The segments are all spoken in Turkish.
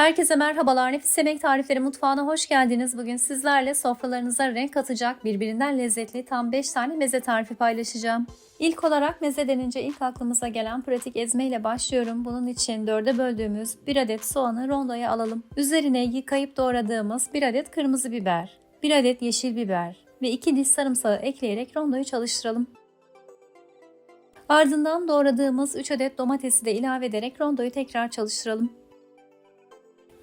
Herkese merhabalar. Nefis Yemek Tarifleri Mutfağı'na hoş geldiniz. Bugün sizlerle sofralarınıza renk katacak birbirinden lezzetli tam 5 tane meze tarifi paylaşacağım. İlk olarak meze denince ilk aklımıza gelen pratik ezme ile başlıyorum. Bunun için dörde böldüğümüz 1 adet soğanı rondoya alalım. Üzerine yıkayıp doğradığımız 1 adet kırmızı biber, 1 adet yeşil biber ve 2 diş sarımsağı ekleyerek rondoyu çalıştıralım. Ardından doğradığımız 3 adet domatesi de ilave ederek rondoyu tekrar çalıştıralım.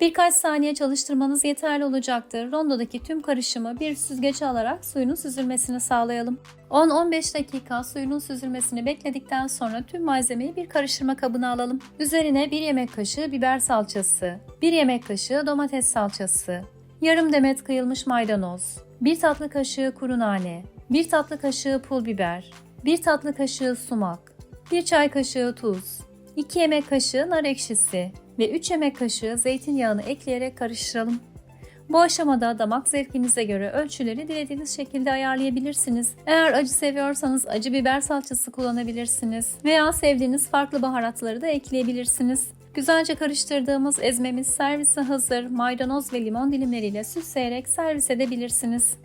Birkaç saniye çalıştırmanız yeterli olacaktır. Rondodaki tüm karışımı bir süzgece alarak suyunun süzülmesini sağlayalım. 10-15 dakika suyunun süzülmesini bekledikten sonra tüm malzemeyi bir karıştırma kabına alalım. Üzerine 1 yemek kaşığı biber salçası, 1 yemek kaşığı domates salçası, yarım demet kıyılmış maydanoz, 1 tatlı kaşığı kuru nane, 1 tatlı kaşığı pul biber, 1 tatlı kaşığı sumak, 1 çay kaşığı tuz, 2 yemek kaşığı nar ekşisi ve 3 yemek kaşığı zeytinyağını ekleyerek karıştıralım. Bu aşamada damak zevkinize göre ölçüleri dilediğiniz şekilde ayarlayabilirsiniz. Eğer acı seviyorsanız acı biber salçası kullanabilirsiniz veya sevdiğiniz farklı baharatları da ekleyebilirsiniz. Güzelce karıştırdığımız ezmemiz servise hazır. Maydanoz ve limon dilimleriyle süsleyerek servis edebilirsiniz.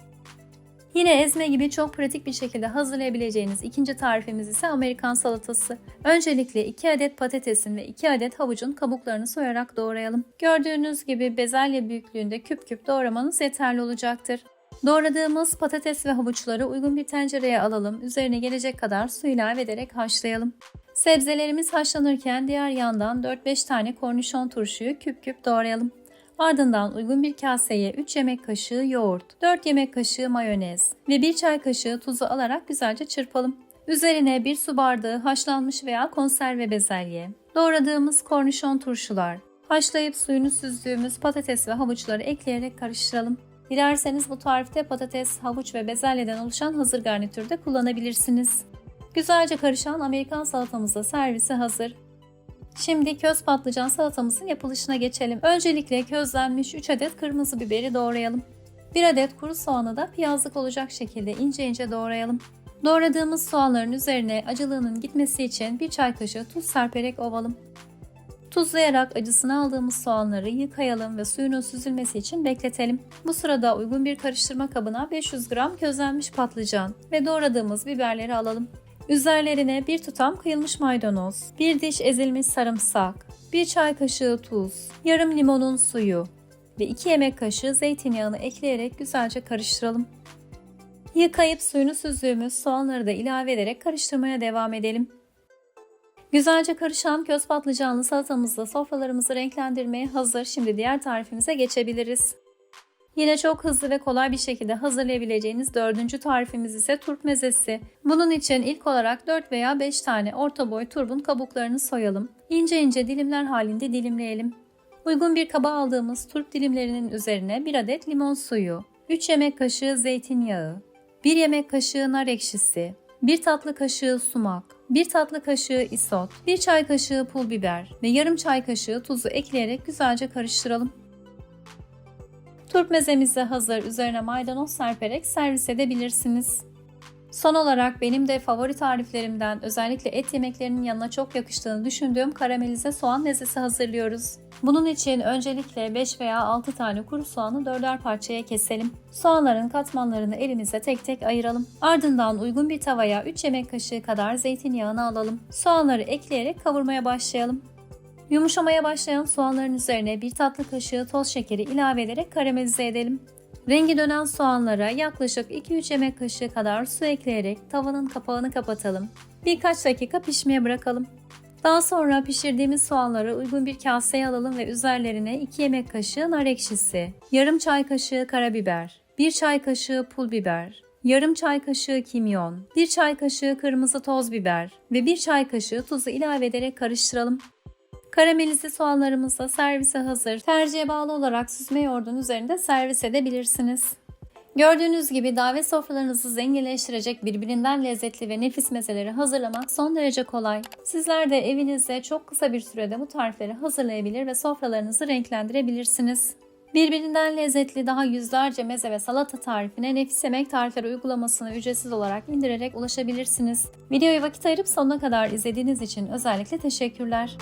Yine ezme gibi çok pratik bir şekilde hazırlayabileceğiniz ikinci tarifimiz ise Amerikan salatası. Öncelikle 2 adet patatesin ve 2 adet havucun kabuklarını soyarak doğrayalım. Gördüğünüz gibi bezelye büyüklüğünde küp küp doğramanız yeterli olacaktır. Doğradığımız patates ve havuçları uygun bir tencereye alalım. Üzerine gelecek kadar su ilave ederek haşlayalım. Sebzelerimiz haşlanırken diğer yandan 4-5 tane kornişon turşuyu küp küp doğrayalım. Ardından uygun bir kaseye 3 yemek kaşığı yoğurt, 4 yemek kaşığı mayonez ve 1 çay kaşığı tuzu alarak güzelce çırpalım. Üzerine 1 su bardağı haşlanmış veya konserve bezelye, doğradığımız kornişon turşular, haşlayıp suyunu süzdüğümüz patates ve havuçları ekleyerek karıştıralım. Dilerseniz bu tarifte patates, havuç ve bezelyeden oluşan hazır garnitürde kullanabilirsiniz. Güzelce karışan Amerikan salatamız da servise hazır. Şimdi köz patlıcan salatamızın yapılışına geçelim. Öncelikle közlenmiş 3 adet kırmızı biberi doğrayalım. 1 adet kuru soğanı da piyazlık olacak şekilde ince ince doğrayalım. Doğradığımız soğanların üzerine acılığının gitmesi için bir çay kaşığı tuz serperek ovalım. Tuzlayarak acısını aldığımız soğanları yıkayalım ve suyunun süzülmesi için bekletelim. Bu sırada uygun bir karıştırma kabına 500 gram közlenmiş patlıcan ve doğradığımız biberleri alalım. Üzerlerine bir tutam kıyılmış maydanoz, bir diş ezilmiş sarımsak, bir çay kaşığı tuz, yarım limonun suyu ve 2 yemek kaşığı zeytinyağını ekleyerek güzelce karıştıralım. Yıkayıp suyunu süzdüğümüz soğanları da ilave ederek karıştırmaya devam edelim. Güzelce karışan köz patlıcanlı salatamızla sofralarımızı renklendirmeye hazır. Şimdi diğer tarifimize geçebiliriz. Yine çok hızlı ve kolay bir şekilde hazırlayabileceğiniz dördüncü tarifimiz ise turp mezesi. Bunun için ilk olarak 4 veya 5 tane orta boy turbun kabuklarını soyalım. İnce ince dilimler halinde dilimleyelim. Uygun bir kaba aldığımız turp dilimlerinin üzerine 1 adet limon suyu, 3 yemek kaşığı zeytinyağı, 1 yemek kaşığı nar ekşisi, 1 tatlı kaşığı sumak, 1 tatlı kaşığı isot, 1 çay kaşığı pul biber ve yarım çay kaşığı tuzu ekleyerek güzelce karıştıralım. Turp mezemiz de hazır. Üzerine maydanoz serperek servis edebilirsiniz. Son olarak benim de favori tariflerimden özellikle et yemeklerinin yanına çok yakıştığını düşündüğüm karamelize soğan mezesi hazırlıyoruz. Bunun için öncelikle 5 veya 6 tane kuru soğanı dörder parçaya keselim. Soğanların katmanlarını elimize tek tek ayıralım. Ardından uygun bir tavaya 3 yemek kaşığı kadar zeytinyağını alalım. Soğanları ekleyerek kavurmaya başlayalım. Yumuşamaya başlayan soğanların üzerine bir tatlı kaşığı toz şekeri ilave ederek karamelize edelim. Rengi dönen soğanlara yaklaşık 2-3 yemek kaşığı kadar su ekleyerek tavanın kapağını kapatalım. Birkaç dakika pişmeye bırakalım. Daha sonra pişirdiğimiz soğanları uygun bir kaseye alalım ve üzerlerine 2 yemek kaşığı nar ekşisi, yarım çay kaşığı karabiber, 1 çay kaşığı pul biber, yarım çay kaşığı kimyon, 1 çay kaşığı kırmızı toz biber ve 1 çay kaşığı tuzu ilave ederek karıştıralım. Karamelize soğanlarımız da servise hazır. Tercihe bağlı olarak süzme yoğurdun üzerinde servis edebilirsiniz. Gördüğünüz gibi davet sofralarınızı zenginleştirecek birbirinden lezzetli ve nefis mezeleri hazırlamak son derece kolay. Sizler de evinizde çok kısa bir sürede bu tarifleri hazırlayabilir ve sofralarınızı renklendirebilirsiniz. Birbirinden lezzetli daha yüzlerce meze ve salata tarifine Nefis Yemek Tarifleri uygulamasını ücretsiz olarak indirerek ulaşabilirsiniz. Videoyu vakit ayırıp sonuna kadar izlediğiniz için özellikle teşekkürler.